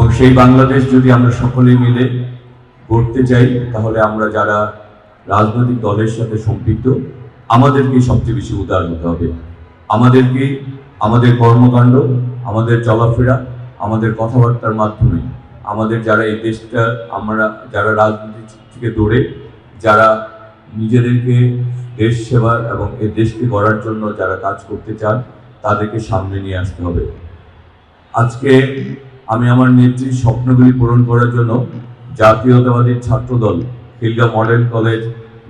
এবং সেই বাংলাদেশ যদি আমরা সকলে মিলে গড়তে চাই, তাহলে আমরা যারা রাজনৈতিক দলের সাথে সম্পৃক্ত, আমাদেরকে সবচেয়ে বেশি উদার হতে হবে। আমাদেরকে, আমাদের কর্মকাণ্ড, আমাদের চলাফেরা, আমাদের কথাবার্তার মাধ্যমে, আমাদের যারা এই দেশটা, আমরা যারা রাজনীতি থেকে দৌড়ে যারা নিজেদেরকে দেশ সেবা এবং এই দেশকে গড়ার জন্য যারা কাজ করতে চান, তাদেরকে সামনে নিয়ে আসতে হবে। আজকে আমি আমার নেত্রীর স্বপ্নগুলি পূরণ করার জন্য জাতীয়তাবাদী ছাত্রদল খিলগা মডেল কলেজ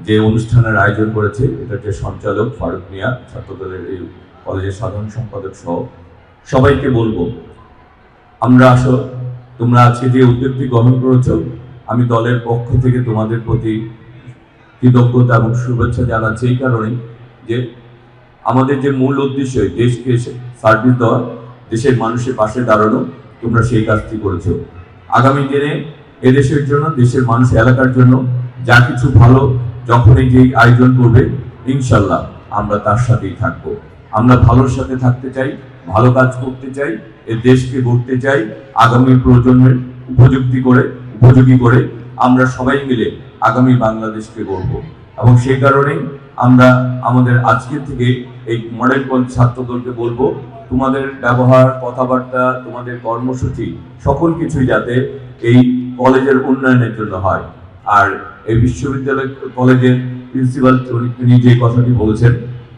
যে অনুষ্ঠানের আয়োজন করেছে, এটার যে সঞ্চালক ফারুক মিয়া, ছাত্রদলের এই কলেজের সাধারণ সম্পাদক সহ সবাইকে বলব, আমরা আসো, তোমরা আজকে যে উদ্যোগটি গ্রহণ করেছ, আমি দলের পক্ষ থেকে তোমাদের প্রতি কৃতজ্ঞতা এবং শুভেচ্ছা জানাচ্ছি এই কারণেই যে আমাদের যে মূল উদ্দেশ্য, দেশকে সার্ভিস দেওয়া, দেশের মানুষের পাশে দাঁড়ানো তোমরা সেই কাজটি করেছ। আগামী দিনে এদেশের জন্য, দেশের মানুষ, এলাকার জন্য যা কিছু ভালো যখন এই যে আয়োজন করবে, ইনশাল্লাহ আমরা তার সাথেই থাকব। আমরা ভালোর সাথে থাকতে চাই, ভালো কাজ করতে চাই, এ দেশকে গড়তে চাই, আগামী প্রজন্মের উপযুক্তি করে, উপযোগী করে আমরা সবাই মিলে আগামী বাংলাদেশকে গড়ব। এবং সেই কারণেই আমরা আমাদের আজকের থেকে এই মডেল ছাত্রদলকে বলব তোমাদের ব্যবহার, কথাবার্তা, তোমাদের কর্মসূচি, সকল কিছুই যাতে এই কলেজের উন্নয়নের জন্য হয়। আর এই বিশ্ববিদ্যালয়, কলেজের প্রিন্সিপাল, তিনি যে কথাটি বলেছেন,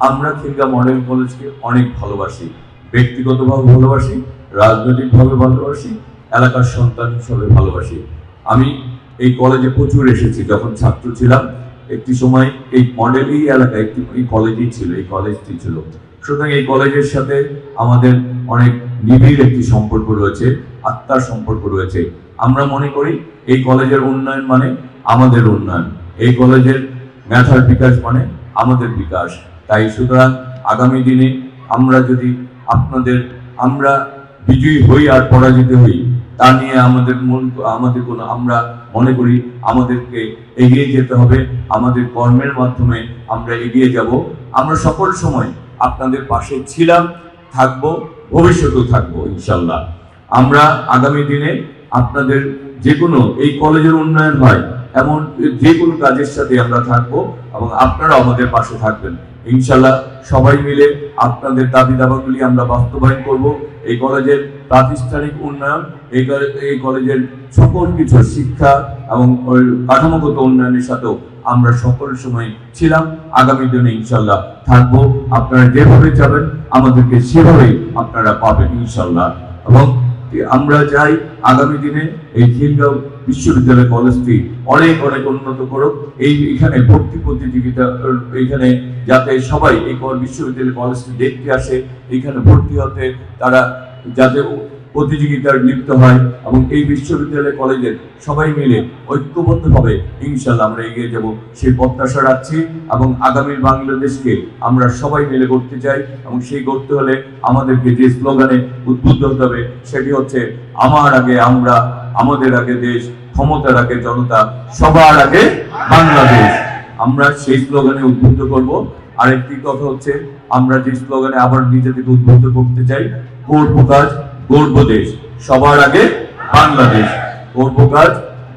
আমরা খিলগা মডেল কলেজকে অনেক ভালোবাসি। ব্যক্তিগতভাবে ভালোবাসি, রাজনৈতিকভাবে ভালোবাসি, এলাকার সন্তান হিসাবে ভালোবাসি। আমি এই কলেজে প্রচুর এসেছি, যখন ছাত্র ছিলাম, একটি সময় এই মডেলই এই এলাকায়, একটি, এই কলেজই ছিল, এই কলেজটি ছিল। সুতরাং এই কলেজের সাথে আমাদের অনেক নিবিড় একটি সম্পর্ক রয়েছে, আত্মার সম্পর্ক রয়েছে। আমরা মনে করি এই কলেজের উন্নয়ন মানে আমাদের উন্নয়ন। এই কলেজের মেধার বিকাশ মানে আমাদের বিকাশ। তাই সুতরাং আগামী দিনে আমরা যদি আপনাদের, আমরা বিজয়ী হই আর পরাজিত হই, তা নিয়ে আমাদের মন, আমাদের কোনো, আমরা মনে করি আমাদেরকে এগিয়ে যেতে হবে, আমাদের কর্মের মাধ্যমে আমরা এগিয়ে যাব। আমরা সকল সময় আপনাদের পাশে ছিলাম, থাকব, ভবিষ্যতেও থাকব, ইনশাল্লাহ। আমরা আগামী দিনে আপনাদের যে কোনো এই কলেজের উন্নয়ন হয়, এমন যে কোনো কাজের সাথে আমরা থাকব এবং আপনারা আমাদের পাশে থাকবেন। ইনশাল্লাহ সবাই মিলে আপনাদের দাবি দাবাগুলি আমরা বাস্তবায়ন করব। এই কলেজের প্রাতিষ্ঠানিক উন্নয়ন, এই কলেজের সকল কিছু শিক্ষা এবং কাঠামোগত উন্নয়নের সাথেও আমরা সকল সময় ছিলাম, আগামী দিনে ইনশাল্লাহ থাকব। আপনারা যেভাবে যাবেন, আমাদেরকে সেভাবেই আপনারা পাবেন ইনশাল্লাহ এবং আমরা চাই আগামী দিনে এই খিলগাঁও বিশ্ববিদ্যালয় কলেজটি অনেক অনেক উন্নত করুক। এই এখানে ভর্তি প্রতিযোগিতা এখানে যাতে সবাই এই বিশ্ববিদ্যালয় কলেজটি দেখতে আসে, এখানে ভর্তি হতে তারা যাতে প্রতিযোগিতার লিপ্ত হয় এবং এই বিশ্ববিদ্যালয় কলেজের সবাই মিলে ঐক্যবদ্ধভাবে ইনশাল্লাহ আমরা এগিয়ে যাব। সেই প্রত্যাশা রাখছি এবং আগামী বাংলাদেশকে আমরা সবাই মিলে করতে চাই এবং সেই করতে হলে আমাদেরকে যে স্লোগানে উদ্বুদ্ধ হতে হবে সেটি হচ্ছে, আমার আগে আমরা, আমাদের আগে দেশ, ক্ষমতার আগে জনতা, সবার আগে বাংলাদেশ। আমরা সেই স্লোগানে উদ্বুদ্ধ করব। আরেকটি কথা হচ্ছে, আমরা যে স্লোগানে আবার নিজেদেরকে উদ্বুদ্ধ করতে চাই করব কাজ গর্ব দেশ। সবার আগে বাংলাদেশ। করব কাজ,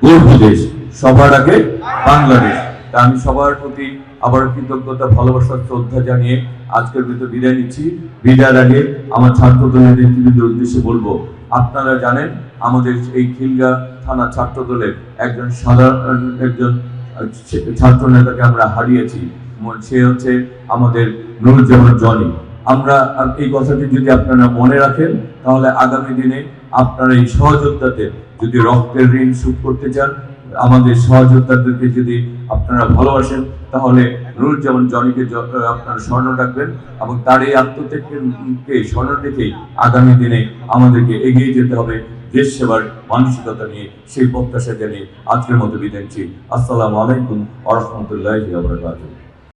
গর্ব দেশ। সবার আগে বাংলাদেশ। তা আমি সবার প্রতি আবার কৃতজ্ঞতা, ভালোবাসা, শ্রদ্ধা জানিয়ে আজকের ভিতর বিদায় নিচ্ছি। বিদায়ের আগে আমার ছাত্র দলের নেতৃবৃন্দের উদ্দেশ্যে বলব, আপনারা জানেন আমাদের এই খিলগা থানা ছাত্র দলের একজন সাধারণ, একজন ছাত্র নেতাকে আমরা হারিয়েছি। সে হচ্ছে আমাদের নুরুজ্জামান জনি। আমরা এই কথাটি যদি আপনারা মনে রাখেন, তাহলে আগামী দিনে আপনারা এই সহযোদ্ধাদের যদি রক্তের ঋণ শোধ করতে চান, আমাদের সহযোদ্ধাদেরকে যদি আপনারা ভালোবাসেন, তাহলে নুরুজ্জামান জনিকে আপনারা স্বর্ণ রাখবেন এবং তার এই আত্মত্যাগকে স্বর্ণ রেখেই আগামী দিনে আমাদেরকে এগিয়ে যেতে হবে দেশ সেবার মানসিকতা নিয়ে, সেই প্রত্যাশা জানিয়ে আজকের মতো বিদায় আসসালামু আলাইকুম আ রহমতুল্লাহ